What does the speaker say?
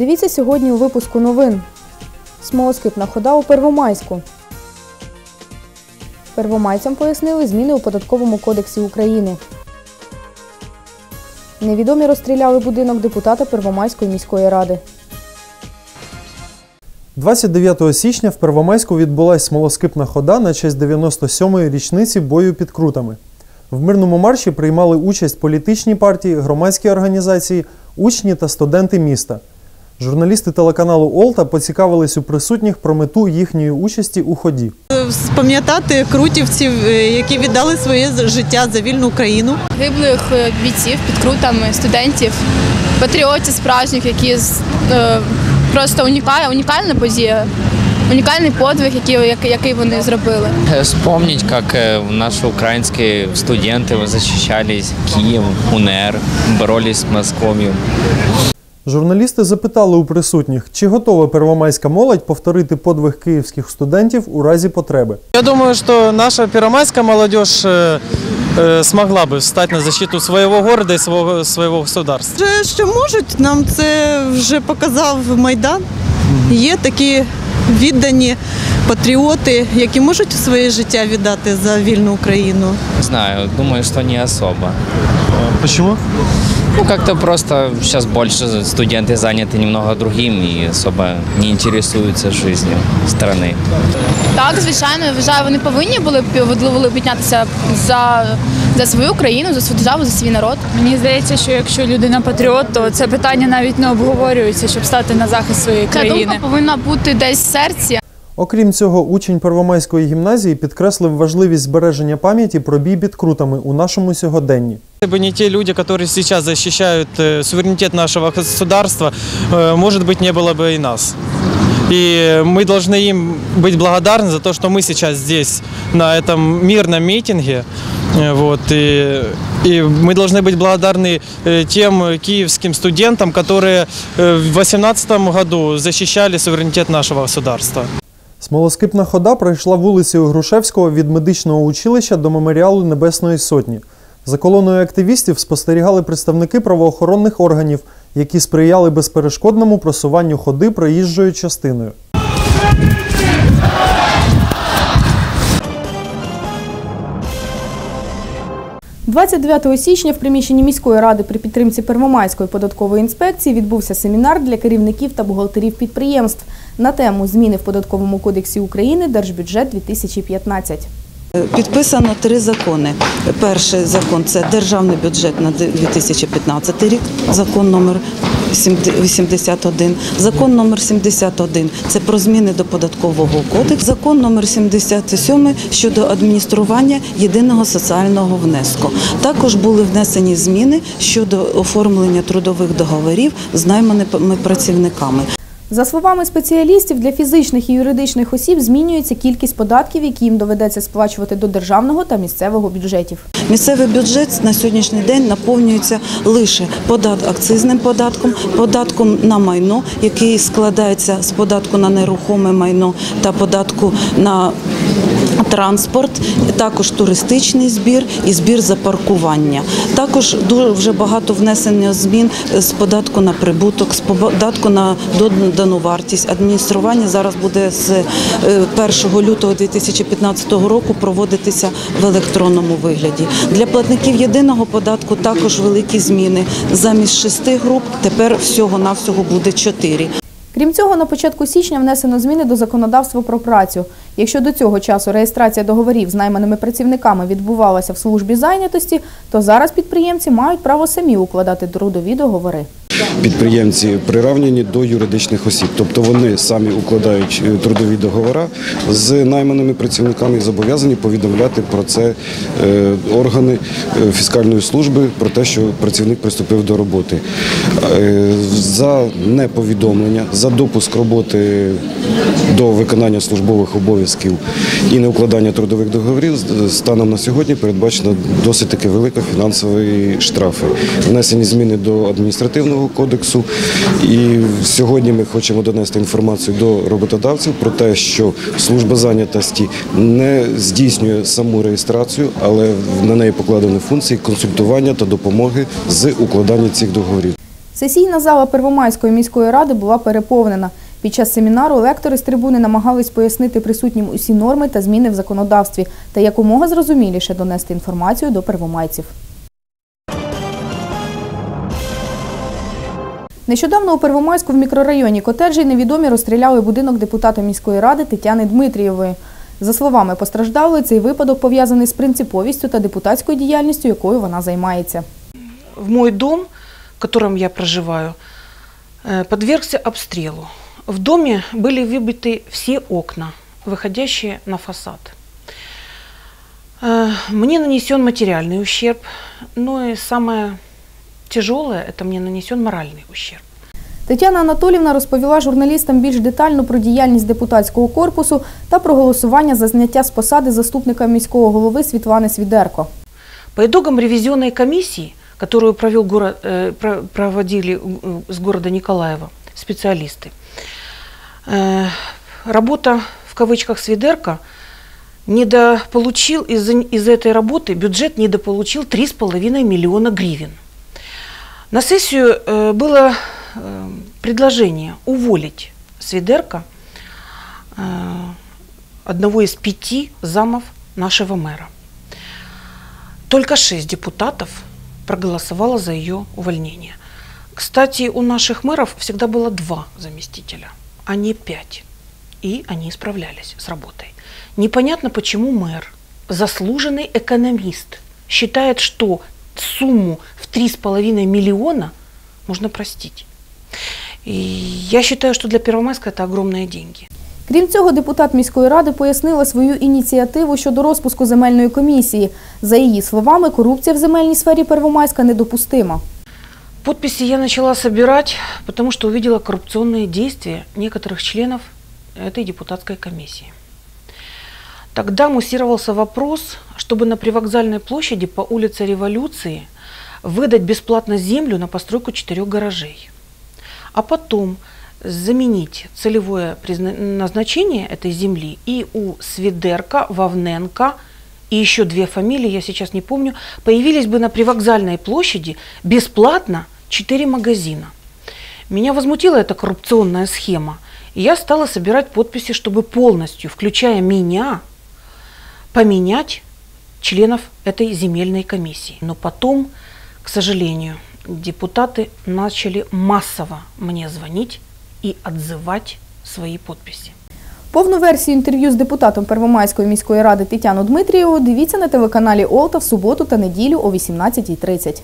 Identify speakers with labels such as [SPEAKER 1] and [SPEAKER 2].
[SPEAKER 1] Дивіться сьогодні у випуску новин. Смолоскипна хода у Первомайську. Первомайцям пояснили зміни у податковому кодексі України. Невідомі розстріляли будинок депутата Первомайської міської ради.
[SPEAKER 2] 29 січня в Первомайську відбулась смолоскипна хода на честь 97-ї річниці бою під крутами. В мирному марші приймали участь політичні партії, громадські організації, учні та студенти міста. Журналісти телеканалу Олта поцікавились у присутніх про мету їхньої участі у ході.
[SPEAKER 3] Спам'ятати крутівців, е, які віддали своє життя за вільну Україну.
[SPEAKER 4] гиблих е, бійців під крутами, студентів, патріотів справжніх, які з- е, просто унікальна, унікальна подія, унікальний подвиг, який, який- який вони зробили.
[SPEAKER 5] Э, Вспомнить, как э, наши украинские студенты защищались Киев, УНР, боролись с Московью.
[SPEAKER 2] Журналісти запитали у присутніх, чи готова первомайська молодь повторити подвиг київських студентів у разі потреби.
[SPEAKER 6] Я думаю, что наша первомайская молодежь э, э, смогла бы встать на защиту своего города и своего, своего государства.
[SPEAKER 3] Вже що можуть, нам це вже показав Майдан. Є такі віддані патріоти, які можуть своє життя віддати за вільну Україну.
[SPEAKER 5] Не знаю, думаю, что не особо.
[SPEAKER 2] Почему?
[SPEAKER 5] Ну, как-то просто сейчас больше студенты заняты немного другим и особо не интересуются жизнью страны.
[SPEAKER 4] Так, звичайно, я вважаю, вони повинні були б були піднятися за, за свою країну, за свою державу, за свій народ.
[SPEAKER 7] Мені здається, що якщо людина патріот, то це питання навіть не обговорюється, щоб стати на захист своєї
[SPEAKER 4] Ця
[SPEAKER 7] країни.
[SPEAKER 4] думка повинна бути десь в серці,
[SPEAKER 2] Окрім цього, учень Первомайської гімназії підкреслив важливість збереження пам'яті про бій під крутами у нашому сьогоденні.
[SPEAKER 6] Если бы не те люди, которые сейчас защищают э, суверенитет нашего государства, э, может быть, не было бы и нас. И мы должны им быть благодарны за то, что мы сейчас здесь, на этом мирном митинге. Э, Вот, и, и мы должны быть благодарны э, тем киевским студентам, которые э, в 2018 году защищали суверенитет нашего государства.
[SPEAKER 2] Смолоскипна хода пройшла вулицею Грушевського від медичного училища до меморіалу Небесної Сотні. За колоною активістів спостерігали представники правоохоронних органів, які сприяли безперешкодному просуванню ходи проїжджою частиною.
[SPEAKER 1] – 29 січня в приміщенні міської ради при підтримці Первомайської податкової інспекції відбувся семінар для керівників та бухгалтерів підприємств на тему зміни в податковому кодексі України Держбюджет 2015.
[SPEAKER 8] Підписано три закони. Перший закон це державний бюджет на 2015 рік, закон номер 81. Закон номер 71 – це про зміни до податкового кодексу. Закон номер 77 щодо адміністрування єдиного соціального внеску. Також були внесені зміни щодо оформлення трудових договорів з найманими працівниками.
[SPEAKER 1] За словами спеціалістів, для фізичних і юридичних осіб змінюється кількість податків, які їм доведеться сплачувати до державного та місцевого бюджетів.
[SPEAKER 8] Місцевий бюджет на сьогоднішній день наповнюється лише подат... акцизним податком, податком на майно, який складається з податку на нерухоме майно та податку на транспорт, також туристичний збір і збір за паркування. Також дуже вже багато внесення змін з податку на прибуток, з податку на додану вартість. Адміністрування зараз буде з е, 1 лютого 2015 року проводитися в електронному вигляді. Для платників єдиного податку також великі зміни. Замість шести груп тепер всього-навсього буде чотири.
[SPEAKER 1] Крім цього, на початку січня внесено зміни до законодавства про працю. Якщо до цього часу реєстрація договорів з найманими працівниками відбувалася в службі зайнятості, то зараз підприємці мають право самі укладати трудові договори.
[SPEAKER 9] Підприємці приравнені до юридичних осіб, тобто вони самі укладають е, трудові договори з найманими працівниками і зобов'язані повідомляти про це е, органи е, фіскальної служби про те, що працівник приступив до роботи. За неповідомлення, за допуск роботи до виконання службових обов'язків і неукладання трудових договорів станом на сьогодні передбачено досить таки великі фінансові штрафи. Внесені зміни до адміністративного кодексу. І сьогодні ми хочемо донести інформацію до роботодавців про те, що служба зайнятості не здійснює саму реєстрацію, але на неї покладені функції консультування та допомоги з укладання цих договорів.
[SPEAKER 1] Сесійна зала Первомайської міської ради була переповнена. Під час семінару лектори з трибуни намагались пояснити присутнім усі норми та зміни в законодавстві та якомога зрозуміліше донести інформацію до первомайців. Нещодавно у Первомайську в мікрорайоні котеджі невідомі розстріляли будинок депутата міської ради Тетяни Дмитрієвої. За словами постраждалої, цей випадок пов'язаний з принциповістю та депутатською діяльністю, якою вона займається.
[SPEAKER 10] в мой дом, в котором я проживаю, э, подвергся обстрелу. В доме были выбиты все окна, выходящие на фасад. Э, Мне нанесен материальный ущерб, но и самое тяжелое – это мне нанесен моральный ущерб.
[SPEAKER 1] Тетяна Анатолівна розповіла журналістам більш детально про діяльність депутатського корпусу та про голосування за зняття з посади заступника міського голови Світлани Свідерко.
[SPEAKER 10] По итогам ревизионной комиссии, которую провел город, э, про- проводили э, с города Николаева специалисты, э, работа в кавычках «Свидерка» недополучил из, из этой работы, бюджет недополучил 3,5 миллиона гривен. На сессию э, было э, предложение уволить Свидерка, э, одного из пяти замов нашего мэра. Только шесть депутатов проголосовало за ее увольнение. Кстати, у наших мэров всегда было два заместителя, а не пять. И они справлялись с работой. Непонятно, почему мэр, заслуженный экономист, считает, что сумму 3,5 миллиона можно простить. И я считаю, что для Первомайска это огромные деньги.
[SPEAKER 1] Крім цього, депутат міської ради пояснила свою ініціативу щодо розпуску земельної комісії. За її словами, корупція в земельній сфері Первомайська недопустима.
[SPEAKER 10] Подписи я начала собирать, потому что увидела коррупционные действия некоторых членов этой депутатской комиссии. Тогда муссировался вопрос, чтобы на привокзальной площади по улице Революции выдать бесплатно землю на постройку четырех гаражей. А потом заменить целевое назначение этой земли и у Свидерка, Вовненко и еще две фамилии, я сейчас не помню, появились бы на привокзальной площади бесплатно четыре магазина. Меня возмутила эта коррупционная схема, и я стала собирать подписи, чтобы полностью, включая меня, поменять членов этой земельной комиссии. Но потом, к сожалению, депутаты начали массово мне звонить и отзывать свои подписи.
[SPEAKER 1] Повну версію інтерв'ю з депутатом Первомайської міської ради Тетяну Дмитрієву дивіться на телеканалі Олта в суботу та неділю о 18.30.